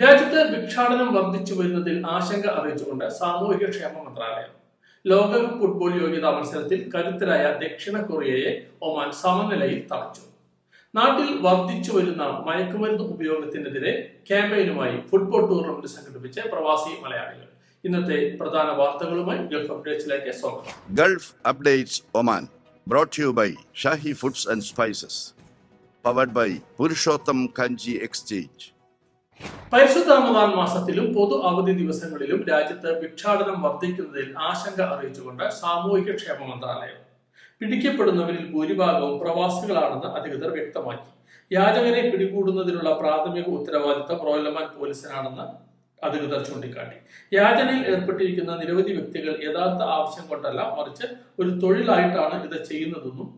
രാജ്യത്ത് ഭിക്ഷാടനം വർദ്ധിച്ചു വരുന്നതിൽ ആശങ്ക അറിയിച്ചുകൊണ്ട് സാമൂഹിക ക്ഷേമ മന്ത്രാലയം. ലോകകപ്പ് ഫുട്ബോൾ യോഗ്യതാ മത്സരത്തിൽ കരുത്തരായ ദക്ഷിണ കൊറിയയെ ഒമാൻ സമനിലയിൽ തളച്ചു. നാട്ടിൽ വർദ്ധിച്ചു വരുന്ന മയക്കുമരുന്ന് ഉപയോഗത്തിനെതിരെ ക്യാമ്പയിനുമായി ഫുട്ബോൾ ടൂർണമെന്റ് സംഘടിപ്പിച്ച പ്രവാസി മലയാളികൾ. ഇന്നത്തെ പ്രധാന വാർത്തകളുമായി ഗൾഫ് അപ്ഡേറ്റ്സിലേക്ക് സ്വാഗതം. Gulf updates Oman brought you by Shahi foods and spices powered by Purushottam Kanji exchange. പരിശുദ്ധ റമദാൻ മാസത്തിലും പൊതു അവധി ദിവസങ്ങളിലും രാജ്യത്ത് ഭിക്ഷാടനം വർദ്ധിക്കുന്നതിൽ ആശങ്ക അറിയിച്ചുകൊണ്ട് സാമൂഹിക ക്ഷേമ മന്ത്രാലയം. പിടിക്കപ്പെടുന്നവരിൽ ഭൂരിഭാഗവും പ്രവാസികളാണെന്ന് അധികൃതർ വ്യക്തമാക്കി. യാചകരെ പിടികൂടുന്നതിനുള്ള പ്രാഥമിക ഉത്തരവാദിത്തം റോയലമാൻ പോലീസിനാണെന്ന് അധികൃതർ ചൂണ്ടിക്കാട്ടി. യാചനയിൽ ഏർപ്പെട്ടിരിക്കുന്ന നിരവധി വ്യക്തികൾ യഥാർത്ഥ ആവശ്യം കൊണ്ടല്ല മറിച്ച് ഒരു തൊഴിലായിട്ടാണ് ഇത് ചെയ്യുന്നതെന്നും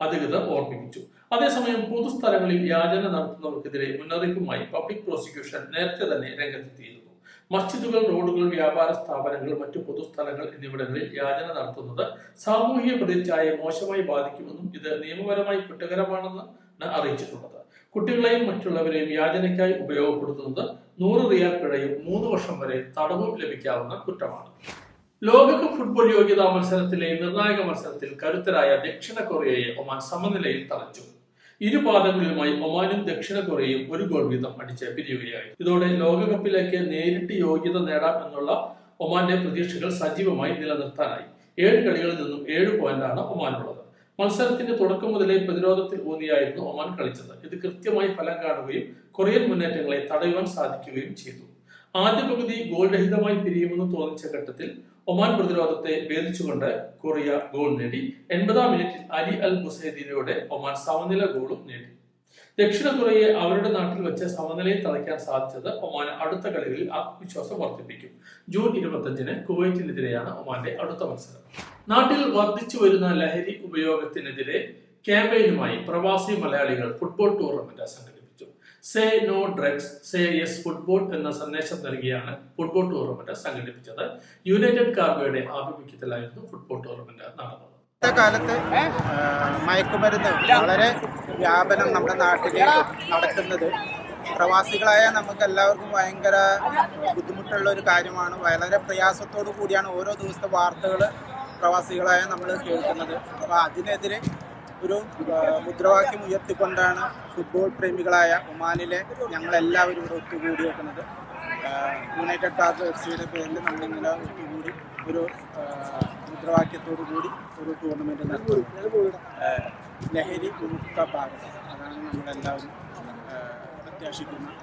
അധികൃതർ ഓർമ്മിപ്പിച്ചു. അതേസമയം പൊതുസ്ഥലങ്ങളിൽ യാചന നടത്തുന്നവർക്കെതിരെ മുന്നറിയിപ്പുമായി പബ്ലിക് പ്രോസിക്യൂഷൻ നേരത്തെ തന്നെ രംഗത്തെത്തിയിരുന്നു. മസ്ജിദുകൾ റോഡുകൾ വ്യാപാര സ്ഥാപനങ്ങൾ മറ്റു പൊതുസ്ഥലങ്ങൾ എന്നിവിടങ്ങളിൽ യാചന നടത്തുന്നത് സാമൂഹിക പ്രതിച്ഛായയെ മോശമായി ബാധിക്കുമെന്നും ഇത് നിയമപരമായി കുറ്റകരമാണെന്ന് അറിയിച്ചിട്ടുള്ളത്. കുട്ടികളെയും മറ്റുള്ളവരെയും യാചനയ്ക്കായി ഉപയോഗപ്പെടുത്തുന്നത് നൂറ് റിയാൽ പിഴയും മൂന്ന് വർഷം വരെ തടവും ലഭിക്കാവുന്ന കുറ്റമാണ്. ലോകകപ്പ് ഫുട്ബോൾ യോഗ്യതാ മത്സരത്തിലെ നിർണായക മത്സരത്തിൽ കരുത്തരായ ദക്ഷിണ കൊറിയയെ ഒമാൻ സമനിലയിൽ തളച്ചു. ഇരു പാദങ്ങളിലുമായി ഒമാനും ദക്ഷിണ കൊറിയയും ഒരു ഗോൾ വീതം അടിച്ച് പിരിയുകയായി. ഇതോടെ ലോകകപ്പിലേക്ക് നേരിട്ട് യോഗ്യത നേടാം എന്നുള്ള ഒമാന്റെ പ്രതീക്ഷകൾ സജീവമായി നിലനിർത്താനായി. ഏഴ് കളികളിൽ നിന്നും ഏഴ് പോയിന്റാണ് ഒമാനുള്ളത്. മത്സരത്തിന്റെ തുടക്കം മുതലേ പ്രതിരോധത്തിൽ ഊന്നിയായിരുന്നു ഒമാൻ കളിച്ചത്. ഇത് കൃത്യമായി ഫലം കാണുകയും കൊറിയൻ മുന്നേറ്റങ്ങളെ തടയുവാൻ സാധിക്കുകയും ചെയ്തു. ആദ്യ പകുതി ഗോൾരഹിതമായി പിരിയുമെന്ന് തോന്നിച്ച ഘട്ടത്തിൽ ഒമാൻ പ്രതിരോധത്തെ ഭേദിച്ചുകൊണ്ട് കൊറിയ ഗോൾ നേടി. എൺപതാം മിനിറ്റിൽ അലി അൽ മുസൈദീനയുടെ ഒമാൻ സമനില ഗോളും നേടി. ദക്ഷിണ കൊറിയയെ അവരുടെ നാട്ടിൽ വെച്ച് സമനിലയിൽ തളയ്ക്കാൻ സാധിച്ചത് ഒമാന് അടുത്ത കളികളിൽ ആത്മവിശ്വാസം വർദ്ധിപ്പിക്കും. ജൂൺ ഇരുപത്തഞ്ചിന് കുവൈറ്റിനെതിരെയാണ് ഒമാന്റെ അടുത്ത മത്സരം. നാട്ടിൽ വർദ്ധിച്ചു വരുന്ന ലഹരി ഉപയോഗത്തിനെതിരെ ക്യാമ്പയിനുമായി പ്രവാസി മലയാളികൾ ഫുട്ബോൾ ടൂർണമെന്റ് സംഘടിപ്പിച്ചു say no drugs say yes football എന്ന സന്ദേശം നൽകിയാണ് ഫുട്ബോൾ ടൂർണമെന്റ് സംഘടിപ്പിച്ചത്. യുണൈറ്റഡ് കാർഗോയുടെ ആഭിമുഖ്യത്തിലായിരുന്നു ഫുട്ബോൾ ടൂർണമെന്റ് നടന്നത്. കാലത്ത് മയക്കുമരുന്ന് വളരെ വ്യാപനം നമ്മുടെ നാട്ടിൽ നടക്കുന്നത് പ്രവാസികളായ നമുക്ക് എല്ലാവർക്കും ഭയങ്കര ബുദ്ധിമുട്ടുള്ള ഒരു കാര്യമാണ്. വളരെ പ്രയാസത്തോടു കൂടിയാണ് ഓരോ ദിവസത്തെ വാർത്തകൾ പ്രവാസികളായ നമ്മൾ കേൾക്കുന്നത്. അപ്പോൾ അതിനെതിരെ ഒരു മുദ്രാവാക്യം ഉയർത്തിക്കൊണ്ടാണ് ഫുട്ബോൾ പ്രേമികളായ ഒമാനിലെ ഞങ്ങളെല്ലാവരും ഇവിടെ ഒത്തുകൂടി വെക്കുന്നത്. യുണൈറ്റഡ് കാർഡ് എഫ് സിയുടെ പേരിൽ നമ്മളിങ്ങനെ ഒത്തുകൂടി ഒരു മുദ്രാവാക്യത്തോടു കൂടി ഒരു ടൂർണമെന്റ് നടത്തുന്നു. ലഹരി വിമുക്ത ഭാഗം അതാണ് നമ്മളെല്ലാവരും പ്രത്യാശിക്കുന്നത്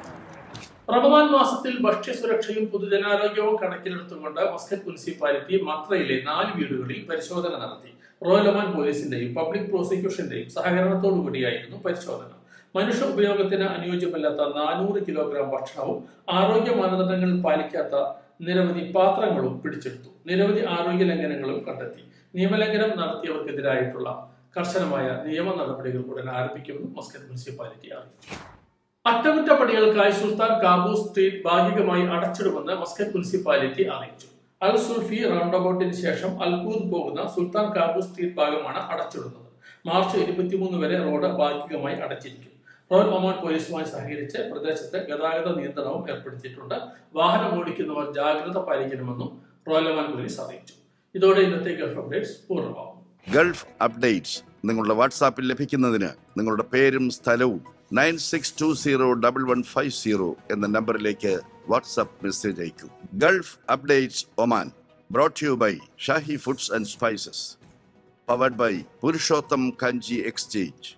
റമദാൻ മാസത്തിൽ ഭക്ഷ്യസുരക്ഷയും പൊതുജനാരോഗ്യവും കണക്കിലെടുത്തുകൊണ്ട് മസ്കറ്റ് മുനിസിപ്പാലിറ്റി മത്രയിലെ നാല് വീടുകളിൽ പരിശോധന നടത്തി. റോയൽ ഒമാൻ പോലീസിന്റെയും പബ്ലിക് പ്രോസിക്യൂഷന്റെയും സഹകരണത്തോടുകൂടിയായിരുന്നു പരിശോധന. മനുഷ്യ ഉപയോഗത്തിന് അനുയോജ്യമല്ലാത്ത നാനൂറ് കിലോഗ്രാം ഭക്ഷണവും ആരോഗ്യ മാനദണ്ഡങ്ങൾ പാലിക്കാത്ത നിരവധി പാത്രങ്ങളും പിടിച്ചെടുത്തു. നിരവധി ആരോഗ്യ ലംഘനങ്ങളും കണ്ടെത്തി. നിയമലംഘനം നടത്തിയവർക്കെതിരായിട്ടുള്ള കർശനമായ നിയമ നടപടികൾ ഉടൻ ആരംഭിക്കുമെന്ന് മസ്കറ്റ് മുനിസിപ്പാലിറ്റി അറിയിച്ചു. അറ്റകുറ്റപ്പണികൾക്കായി സുൽത്താൻ കാബൂസ് സ്ട്രീറ്റ് ഭാഗികമായി അടച്ചിടുമെന്ന് മസ്കറ്റ് മുനിസിപ്പാലിറ്റി അറിയിച്ചു. അൽ സുൽഫി റൗണ്ടബൌട്ടിന് ശേഷം അൽകൂദ് പോകുന്ന സുൽത്താൻ കാബൂസ് സ്ട്രീറ്റ് ഭാഗമാണ് അടച്ചിടുന്നത്. മാർച്ച് ഇരുപത്തിമൂന്ന് വരെ റോഡ് ഭാഗികമായി അടച്ചിരിക്കും. റോയൽ ഒമാൻ പോലീസുമായി സഹകരിച്ച് പ്രദേശത്ത് ഗതാഗത നിയന്ത്രണവും ഏർപ്പെടുത്തിയിട്ടുണ്ട്. വാഹനം ഓടിക്കുന്നവർ ജാഗ്രത പാലിക്കണമെന്നും റോയൽ ഒമാൻ പോലീസ് അറിയിച്ചു. ഇതോടെ ഇന്നത്തെ ഗൾഫ് അപ്ഡേറ്റ്സ് പൂർണമാകും. ഗൾഫ് അപ്ഡേറ്റ്സ് നിങ്ങളുടെ വാട്സാപ്പിൽ ലഭിക്കുന്നതിന് നിങ്ങളുടെ പേരും സ്ഥലവും nine six two zero double one five zero എന്ന നമ്പറിലേക്ക് വാട്സാപ്പ് മെസ്സേജ് അയക്കൂ Gulf updates Oman brought you by Shahi foods and spices powered by Purushottam Kanji exchange